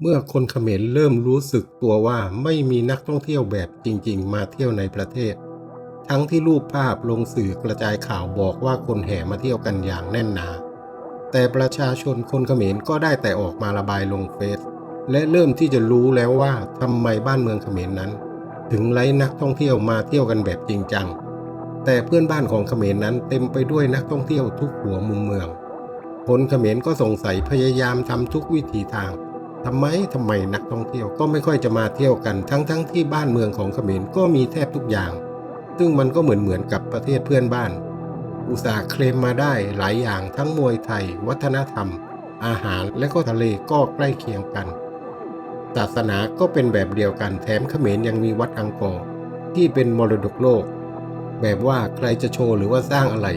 เมื่อคนเขมรเริ่มรู้สึกตัวว่าไม่มีนักท่องเที่ยวแบบจริง ๆ มาเที่ยวในประเทศ ทั้งที่รูปภาพลงสื่อกระจายข่าวบอกว่าคนแห่มาเที่ยวกันอย่างแน่นหนา แต่ประชาชนคนเขมรก็ได้แต่ออกมาระบายลงเฟซและเริ่มที่จะรู้แล้วว่าทำไมบ้านเมืองเขมรนั้น ถึงไล่นักท่องเที่ยวมาเที่ยวกันแบบจริงจัง แต่เพื่อนบ้านของเขมรนั้นเต็มไปด้วยนักท่องเที่ยวทุกหัวมุมเมือง คนเขมรก็สงสัยพยายามทำทุกวิถีทาง ทำไมทำไมนักท่องเที่ยวก็ไม่ค่อยจะมาเที่ยวกันทั้งๆทที่บ้านเมืองของเขมรก็มีแทบทุกอย่าง ซึ่งมันก็เหมือนเหมือนกับประเทศเพื่อนบ้าน อุตสาห์เคลมมาได้หลายอย่างทั้งมวยไทย วัฒนธรรม อาหารและก็ทะเลก็ใกล้เคียงกันศาสนาก็เป็นแบบเดียวกันแถมเขมรยังมีวัดอังกอร์ที่เป็นมรดกโลก แบบว่าใครจะโชว์หรือว่าสร้างอะไร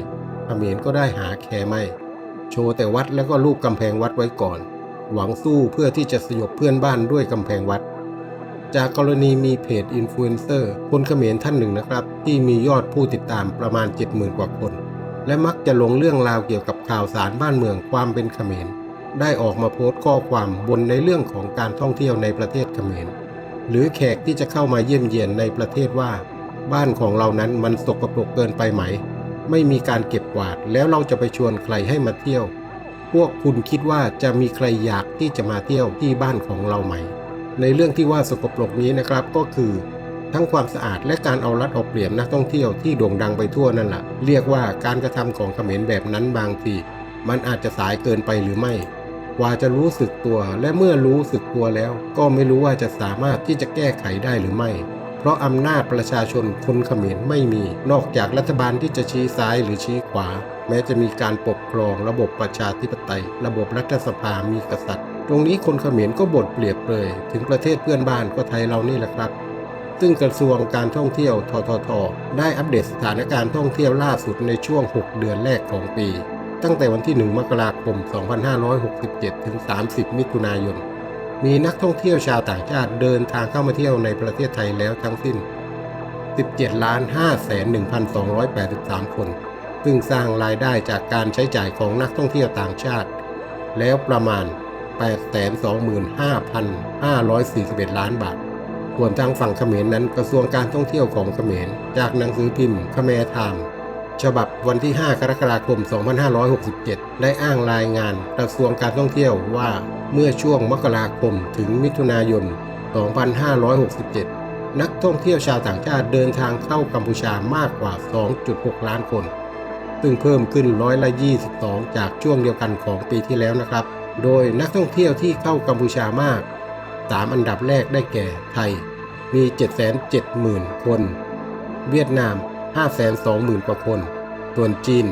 เขมรก็ได้หาแคร์ไม่ โชว์แต่วัดแล้วก็รูปกำแพงวัดไว้ก่อน หวังสู้เพื่อที่จะสยบเพื่อนบ้านด้วยกำแพงวัด จากกรณีมีเพจอินฟลูเอนเซอร์คนเขมรท่านหนึ่งนะครับ ที่มียอดผู้ติดตามประมาณ 70,000 กว่าคน และมักจะลงเรื่องราวเกี่ยวกับข่าวสารบ้านเมืองความเป็นเขมร ได้ออกมาโพสต์ข้อความบนในเรื่องของการท่องเที่ยวในประเทศเขมร หรือแขกที่จะเข้ามาเยี่ยมเยียนในประเทศว่า บ้านของเรานั้นมันสกปรกเกินไปไหม ไม่มีการเก็บกวาดแล้วเราจะไปชวนใครให้มาเที่ยว พวกคุณคิดว่าจะมีใครอยากที่จะมาเที่ยวที่บ้านของเราไหม ในเรื่องที่ว่าสกปรกนี้นะครับก็คือ ทั้งความสะอาดและการเอารัดเอาเปรียบนักท่องเที่ยวที่โด่งดังไปทั่วนั่นแหละเรียกว่าการกระทำของเขมรแบบนั้นบางทีมันอาจจะสายเกินไปหรือไม่กว่าจะรู้สึกตัวและเมื่อรู้สึกตัวแล้ว ก็ไม่รู้ว่าจะสามารถที่จะแก้ไขได้หรือไม่ เพราะอำนาจประชาชนคนเขมรไม่มี นอกจากรัฐบาลที่จะชี้ซ้ายหรือชี้ขวา แม้จะมีการปกครองระบบประชาธิปไตย ระบบรัฐสภามีกษัตริย์ ตรงนี้คนเขมรก็บ่นเปรียบเลย ถึงประเทศเพื่อนบ้านก็ไทยเรานี่แหละครับซึ่งกระทรวงการท่องเที่ยวททท ได้อัปเดตสถานการณ์ท่องเที่ยวล่าสุดในช่วง 6 เดือนแรกของปี ตั้งแต่วันที่ 1 มกราคม 2567 ถึง 30 มิถุนายน มีนักท่องเที่ยวชาวต่างชาติเดินทางเข้ามาเที่ยวในประเทศไทยแล้วทั้งสิ้น 17ล้าน5แสน1,283 คน ซึ่งสร้างรายได้จากการใช้จ่ายของนักท่องเที่ยวต่างชาติ แล้วประมาณ 825,541 ล้านบาท ส่วนทางฝั่งเขมรนั้นกระทรวงการท่องเที่ยวของเขมร จากหนังสือพิมพ์คแมไทม์ ฉบับวันที่ 5 กรกฎาคม 2567 ได้อ้างรายงานกระทรวงการท่องเที่ยวว่าเมื่อช่วงมกราคมถึงมิถุนายน 2567 นักท่องเที่ยวชาวต่างชาติเดินทางเข้ากัมพูชามากกว่า 2.6 ล้านคน ซึ่งเพิ่มขึ้นร้อยละ 22 จากช่วงเดียวกันของปีที่แล้วนะครับ โดยนักท่องเที่ยวที่เข้ากัมพูชามาก 3 อันดับแรกได้แก่ไทย มี 770,000 คน เวียดนาม 520,000 กว่าคน ส่วนจีน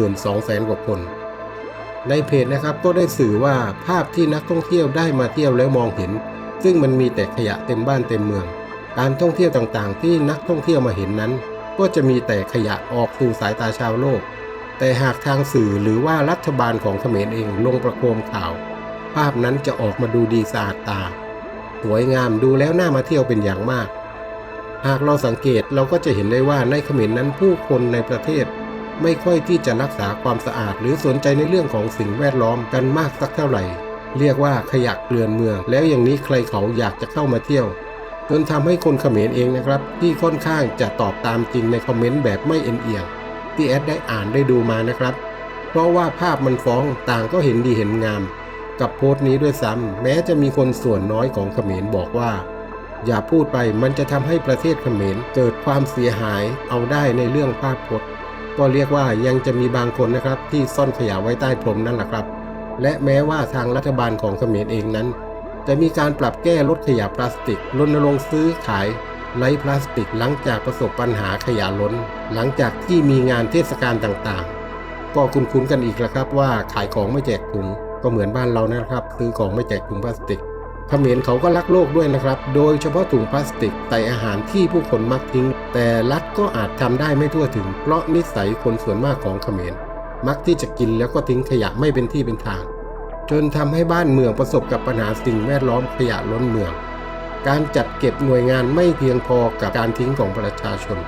32,000 กว่าคน ในเพจนะครับก็ได้สื่อว่าภาพที่นักท่องเที่ยวได้มาเที่ยวแล้วมองเห็น ซึ่งมันมีแต่ขยะเต็มบ้านเต็มเมือง การท่องเที่ยวต่างๆ ที่นักท่องเที่ยวมาเห็นนั้น ก็จะมีแต่ขยะออกสู่สายตาชาวโลก แต่หากทางสื่อหรือว่ารัฐบาลของเขมรเองลงประโคมข่าว ภาพนั้นจะออกมาดูดีสะอาดตา สวยงามดูแล้วน่ามาเที่ยวเป็นอย่างมาก หากเราสังเกตเราก็จะเห็นได้ว่าในเขมรนั้นผู้คนในประเทศ ไม่ค่อยที่จะรักษาความสะอาด หรือสนใจในเรื่องของสิ่งแวดล้อมกันมากสักเท่าไหร่ เรียกว่าขยะเกลื่อนเมือง แล้วอย่างนี้ใครเขาอยากจะเข้ามาเที่ยวจนทำให้คนเขมรเองนะครับ ที่ค่อนข้างจะตอบตามจริงในคอมเมนต์แบบไม่เอ็นเอียงที่แอดได้อ่านได้ดูมานะครับ เพราะว่าภาพมันฟ้องต่างก็เห็นดีเห็นงาม กับโพสต์นี้ด้วยซ้ำแม้จะมีคนส่วนน้อยของเขมรบอกว่า อย่าพูดไปมันจะทำให้ประเทศเขมรเกิดความเสียหายเอาได้ในเรื่องภาพพจน์ก็เรียกว่ายังจะมีบางคนนะครับที่ซ่อนขยะไว้ใต้พรมนั่นแหละครับ และแม้ว่าทางรัฐบาลของเขมรเองนั้น จะมีการปรับแก้ลดขยะพลาสติกรณรงค์ซื้อขายไร้พลาสติกหลังจากประสบปัญหาขยะล้น หลังจากที่มีงานเทศกาลต่างๆ ก็คุ้นๆกันอีกแล้วครับว่าขายของไม่แจกถุงก็เหมือนบ้านเรานะครับซื้อของไม่แจกถุงพลาสติก เขมรเขาก็รักโลกด้วยนะครับ โดยเฉพาะถุงพลาสติกใส่อาหารที่ผู้คนมักทิ้ง แต่รัฐก็อาจทำได้ไม่ทั่วถึง เพราะนิสัยคนส่วนมากของเขมร มักที่จะกินแล้วก็ทิ้งขยะไม่เป็นที่เป็นทาง จนทำให้บ้านเมืองประสบกับปัญหาสิ่งแวดล้อมขยะล้นเมือง การจัดเก็บหน่วยงานไม่เพียงพอกับการทิ้งของประชาชน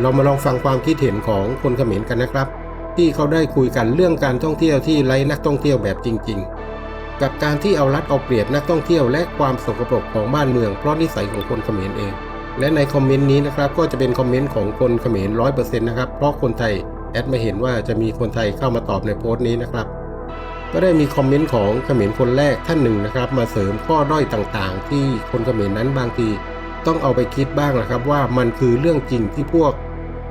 เรามาลองฟังความคิดเห็นของคนเขมรกันนะครับ ที่เขาได้คุยกันเรื่องการท่องเที่ยวที่ไร้นักท่องเที่ยวแบบจริง ๆ กับการที่เอารัดเอาเปรียบนักท่องเที่ยวและความสกปรกของบ้านเมืองเพราะนิสัยของคนเขมรเอง และในคอมเมนต์นี้นะครับก็จะเป็นคอมเมนต์ของคนเขมรร้อยเปอร์เซ็นต์นะครับเพราะคนไทยแอดไม่เห็นว่าจะมีคนไทยเข้ามาตอบในโพสต์นี้นะครับ ก็ได้มีคอมเมนต์ของเขมรคนแรกท่านหนึ่งนะครับมาเสริมข้อด้อยต่างๆ ที่คนเขมรนั้นบางที ต้องเอาไปคิดบ้างนะครับว่ามันคือเรื่องจริงที่พวก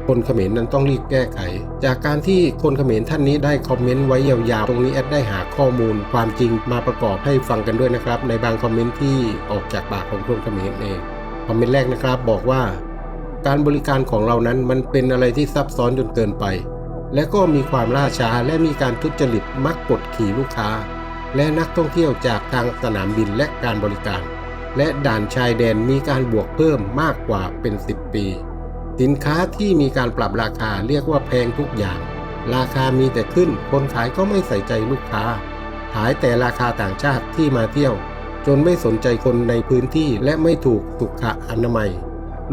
คนเขมรนั้นต้องรีบแก้ไข จากการที่คนเขมรท่านนี้ได้คอมเมนต์ไว้ยาวๆ ตรงนี้แอดได้หาข้อมูลความจริงมาประกอบให้ฟังกันด้วยนะครับ ในบางคอมเมนต์ที่ออกจากปากของคนเขมรเองคอมเมนต์แรกนะครับบอกว่า การบริการของเรานั้นมันเป็นอะไรที่ซับซ้อนจนเกินไป และก็มีความล่าช้าและมีการทุจริตมักกดขี่ลูกค้า และนักท่องเที่ยวจากทางสนามบินและการบริการ และด่านชายแดนมีการบวกเพิ่มมากกว่าเป็น 10 ปี สินค้าที่มีการปรับราคาเรียกว่าแพงทุกอย่าง ราคามีแต่ขึ้น คนขายก็ไม่ใส่ใจลูกค้า ขายแต่ราคาต่างชาติที่มาเที่ยว จนไม่สนใจคนในพื้นที่และไม่ถูกสุขอนามัย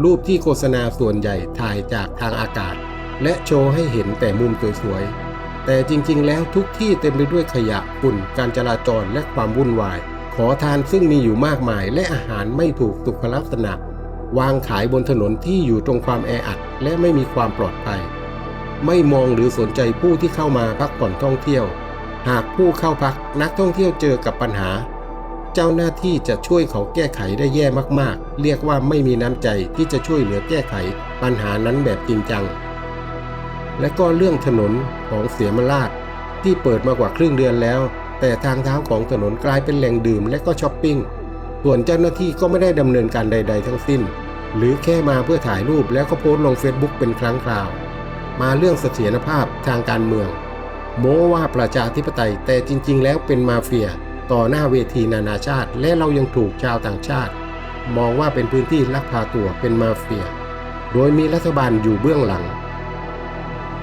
รูปที่โฆษณาส่วนใหญ่ถ่ายจากทางอากาศ และโชว์ให้เห็นแต่มุมสวยๆ แต่จริงๆ แล้วทุกที่เต็มไปด้วยขยะฝุ่นการจราจรและความวุ่นวาย ขอทานซึ่งมีอยู่มากมายและอาหารไม่ถูกสุขลักษณะ วางขายบนถนนที่อยู่ตรงความแออัดและไม่มีความปลอดภัย ไม่มองหรือสนใจผู้ที่เข้ามาพักผ่อนท่องเที่ยว หากผู้เข้าพักนักท่องเที่ยวเจอกับปัญหา เจ้าหน้าที่จะช่วยเขาแก้ไขได้แย่มากๆ เรียกว่าไม่มีน้ำใจที่จะช่วยเหลือแก้ไขปัญหานั้นแบบจริงจัง และก็เรื่องถนนของเสียมราชที่เปิดมากว่าครึ่งเดือนแล้ว แต่ทางเท้าของถนนกลายเป็นแหล่งดื่มและก็ช้อปปิ้งส่วนเจ้าหน้าที่ก็ไม่ได้ดำเนินการใด ๆ ทั้งสิ้น หรือแค่มาเพื่อถ่ายรูปแล้วก็โพสต์ลงเฟซบุ๊กเป็นครั้งคราว มาเรื่องเสถียรภาพทางการเมือง โม้ว่าประชาธิปไตยแต่จริง ๆ แล้วเป็นมาเฟีย ต่อหน้าเวทีนานาชาติ และเรายังถูกชาวต่างชาติ มองว่าเป็นพื้นที่ลักพาตัวเป็นมาเฟีย โดยมีรัฐบาลอยู่เบื้องหลัง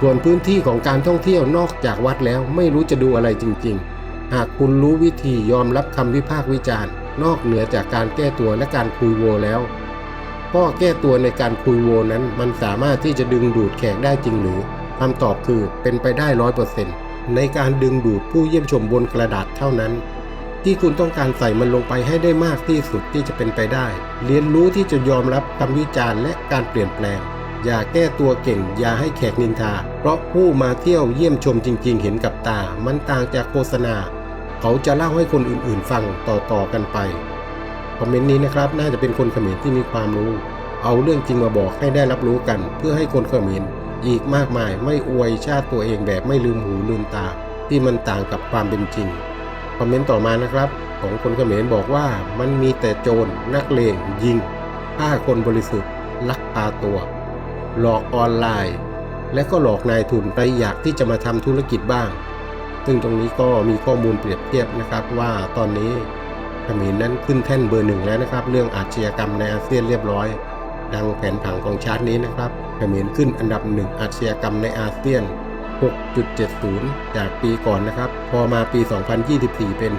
ส่วนพื้นที่ของการท่องเที่ยวนอกจากวัดแล้วไม่รู้จะดูอะไรจริง ๆ หากคุณรู้วิธียอมรับคำวิพากษ์วิจารณ์ นอกเหนือจากการแก้ตัวและการคุยโวแล้ว ก็แก้ตัวในการคุยโวนั้น มันสามารถที่จะดึงดูดแขกได้จริงหรือคำตอบคือเป็นไปได้ร้อยเปอร์เซ็นต์ในการดึงดูดผู้เยี่ยมชมบนกระดาษเท่านั้น ที่คุณต้องการใส่มันลงไปให้ได้มากที่สุดที่จะเป็นไปได้ เรียนรู้ที่จะยอมรับคำวิจารณ์และการเปลี่ยนแปลง อย่าแก้ตัวเก่ง อย่าให้แขกนินทา เพราะผู้มาเที่ยวเยี่ยมชมจริง ๆ เห็นกับตา มันต่างจากโฆษณา เขาจะเล่าให้คนอื่นๆ ฟังต่อๆกันไป คอมเมนต์นี้นะครับ น่าจะเป็นคนเขมรที่มีความรู้ เอาเรื่องจริงมาบอกให้ได้รับรู้กัน เพื่อให้คนเขมรอีกมากมายไม่อวยชาติตัวเองแบบไม่ลืมหูลืมตา ที่มันต่างกับความเป็นจริง คอมเมนต์ต่อมานะครับ ของคนเขมรบอกว่ามันมีแต่โจรนักเลงยิงฆ่าคนบริสุทธิ์ลักพาตัว หลอกออนไลน์ และก็หลอกนายทุนไปอยากที่จะมาทำธุรกิจบ้าง ซึ่งตรงนี้ก็มีข้อมูลเปรียบเทียบนะครับว่าตอนนี้ เขมรนั้นขึ้นแท่นเบอร์หนึ่งแล้วนะครับ เรื่องอาชญากรรมในอาเซียนเรียบร้อย ดังแผนผังของชาร์ตนี้นะครับเขมรขึ้นอันดับหนึ่งอาชญากรรมในอาเซียน 6.70 จากปีก่อนนะครับ พอมาปี 2024 เป็น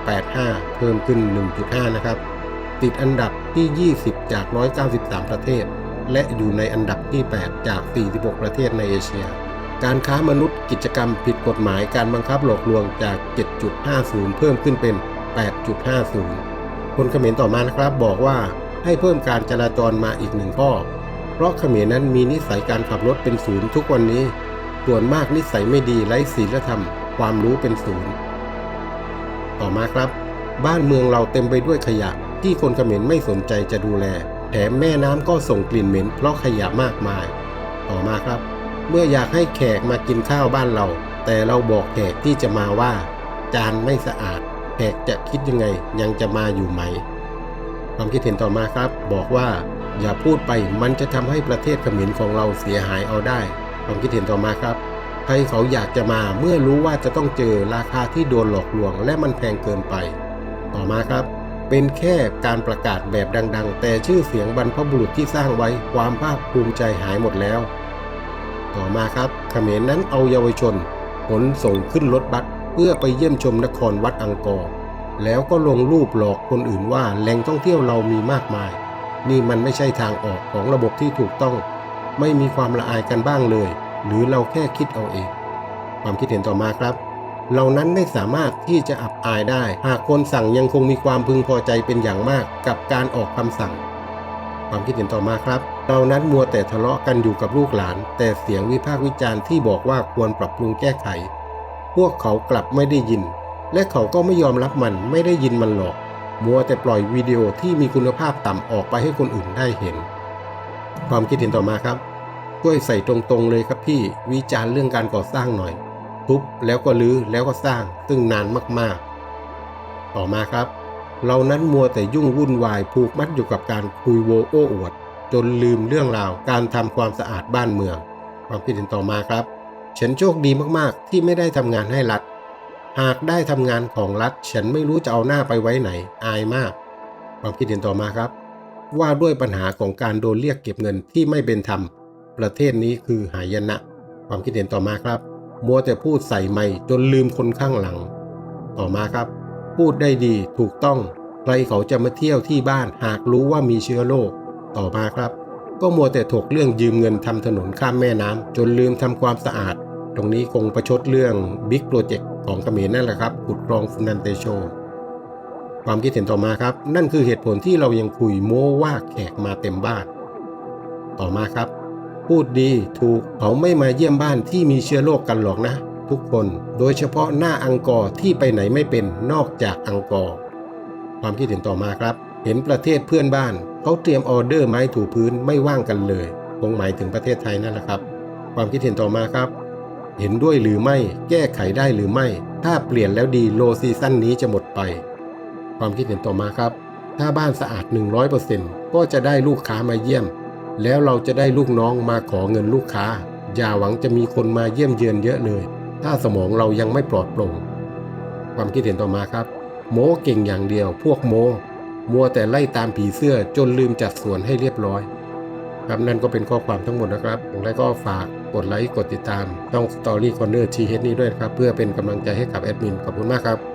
6.85 เพิ่มขึ้น 1.5 นะครับ ติดอันดับที่ 20 จาก 193 ประเทศ และอยู่ในอันดับที่ 8 จาก 46 ประเทศในเอเชียการค้ามนุษย์กิจกรรมผิดกฎหมายการบังคับหลอกลวงจาก 7.50 เพิ่มขึ้นเป็น 8.50 คนเขมรต่อมานะครับบอกว่าให้เพิ่มการจราจรมาอีกหนึ่งข้อ เพราะเขมรนั้นมีนิสัยการขับรถเป็นศูนย์ทุกวันนี้ ส่วนมากนิสัยไม่ดีไร้ศีลธรรม ความรู้เป็นศูนย์ ต่อมาครับ บ้านเมืองเราเต็มไปด้วยขยะ ที่คนเขมรไม่สนใจจะดูแล แถมแม่น้ำก็ส่งกลิ่นเหม็น เพราะขยะมากมาย ต่อมาครับ เมื่ออยากให้แขกมากินข้าวบ้านเรา แต่เราบอกแขกที่จะมาว่า จานไม่สะอาด แขกจะคิดยังไงยังจะมาอยู่ไหม ความคิดเห็นต่อมาครับ บอกว่า อย่าพูดไปมันจะทำให้ประเทศเขมรของเราเสียหายเอาได้ ความคิดเห็นต่อมาครับใครเขาอยากจะมาเมื่อรู้ว่าจะต้องเจอราคาที่โดนหลอกลวง และมันแพงเกินไป ต่อมาครับ เป็นแค่การประกาศแบบดัง ๆ แต่ชื่อเสียงบรรพบุรุษที่สร้างไว้ความภาคภูมิใจหายหมดแล้ว ต่อมาครับเขมรนั้นเอาเยาวชนขนส่งขึ้นรถบัส เพื่อไปเยี่ยมชมนครวัดอังกอร์แล้วก็ลงรูปหลอกคนอื่นว่าแหล่งท่องเที่ยวเรามีมากมาย นี่มันไม่ใช่ทางออกของระบบที่ถูกต้อง ไม่มีความละอายกันบ้างเลย หรือเราแค่คิดเอาเอง ความคิดเห็นต่อมาครับ เหล่านั้นไม่สามารถที่จะอับอายได้ หากคนสั่งยังคงมีความพึงพอใจเป็นอย่างมากกับการออกคำสั่ง ความคิดเห็นต่อมาครับเรานั้นมัวแต่ทะเลาะกันอยู่กับลูกหลาน แต่เสียงวิพากษ์วิจารณ์ที่บอกว่าควรปรับปรุงแก้ไข พวกเขากลับไม่ได้ยิน และเขาก็ไม่ยอมรับมันไม่ได้ยินมันหรอก มัวแต่ปล่อยวิดีโอที่มีคุณภาพต่ำออกไปให้คนอื่นได้เห็น ความคิดเห็นต่อมาครับ ช่วยใส่ตรงๆเลยครับพี่ วิจารณ์เรื่องการก่อสร้างหน่อย ทุบแล้วก็รื้อแล้วก็สร้าง ซึ่งนานมากๆ ต่อมาครับ เรานั้นมัวแต่ยุ่งวุ่นวายผูกมัดอยู่กับการคุยโวโอ้อวด จนลืมเรื่องราวการทำความสะอาดบ้านเมือง ความคิดเห็นต่อมาครับ ฉันโชคดีมากๆ ที่ไม่ได้ทำงานให้รัฐ หากได้ทำงานของรัฐ ฉันไม่รู้จะเอาหน้าไปไว้ไหน อายมาก ความคิดเห็นต่อมาครับ ว่าด้วยปัญหาของการโดนเรียกเก็บเงินที่ไม่เป็นธรรม ประเทศนี้คือหายนะ ความคิดเห็นต่อมาครับ มัวแต่พูดใส่ไม่จนลืมคนข้างหลัง ต่อมาครับ พูดได้ดีถูกต้อง ใครเขาจะมาเที่ยวที่บ้านหากรู้ว่ามีเชื้อโรค ต่อมาครับ ก็มัวแต่ถกเรื่องยืมเงินทำถนนข้ามแม่น้ำจนลืมทำความสะอาด ตรงนี้คงประชดเรื่องบิ๊กโปรเจกต์ของเขมรนั่นแหละครับขุดคลองฟุนันเตโช ความคิดเห็นต่อมาครับ นั่นคือเหตุผลที่เรายังคุยโม้ว่าแขกมาเต็มบ้าน ต่อมาครับ พูดดีถูกเขาไม่มาเยี่ยมบ้านที่มีเชื้อโรคกันหรอกนะ ทุกคนโดยเฉพาะหน้าอังกอร์ที่ไปไหนไม่เป็นนอกจากอังกอร์ความคิดเห็นต่อมาครับ เห็นประเทศเพื่อนบ้าน เขาเตรียมออเดอร์ไม้ถูพื้นไม่ว่างกันเลยคงหมายถึงประเทศไทยนั่นแหละครับ ความคิดเห็นต่อมาครับ เห็นด้วยหรือไม่แก้ไขได้หรือไม่ ถ้าเปลี่ยนแล้วดีโลซีซั่นนี้จะหมดไป ความคิดเห็นต่อมาครับ ถ้าบ้านสะอาด 100%ก็จะได้ลูกค้ามาเยี่ยม แล้วเราจะได้ลูกน้องมาขอเงินลูกค้า อย่าหวังจะมีคนมาเยี่ยมเยือนเยอะเลย ถ้าสมองเรายังไม่ปลอดโปร่งความคิดเห็นต่อมาครับ โม้เก่งอย่างเดียว พวกโม้ มัวแต่ไล่ตามผีเสื้อจนลืมจัดสวนให้เรียบร้อย ครับนั่นก็เป็นข้อความทั้งหมดนะครับและก็ฝากกดไลค์กดติดตามช่อง Story Corner ทีเฮดนี้ด้วยนะครับ เพื่อเป็นกำลังใจให้กับแอดมินขอบคุณมากครับ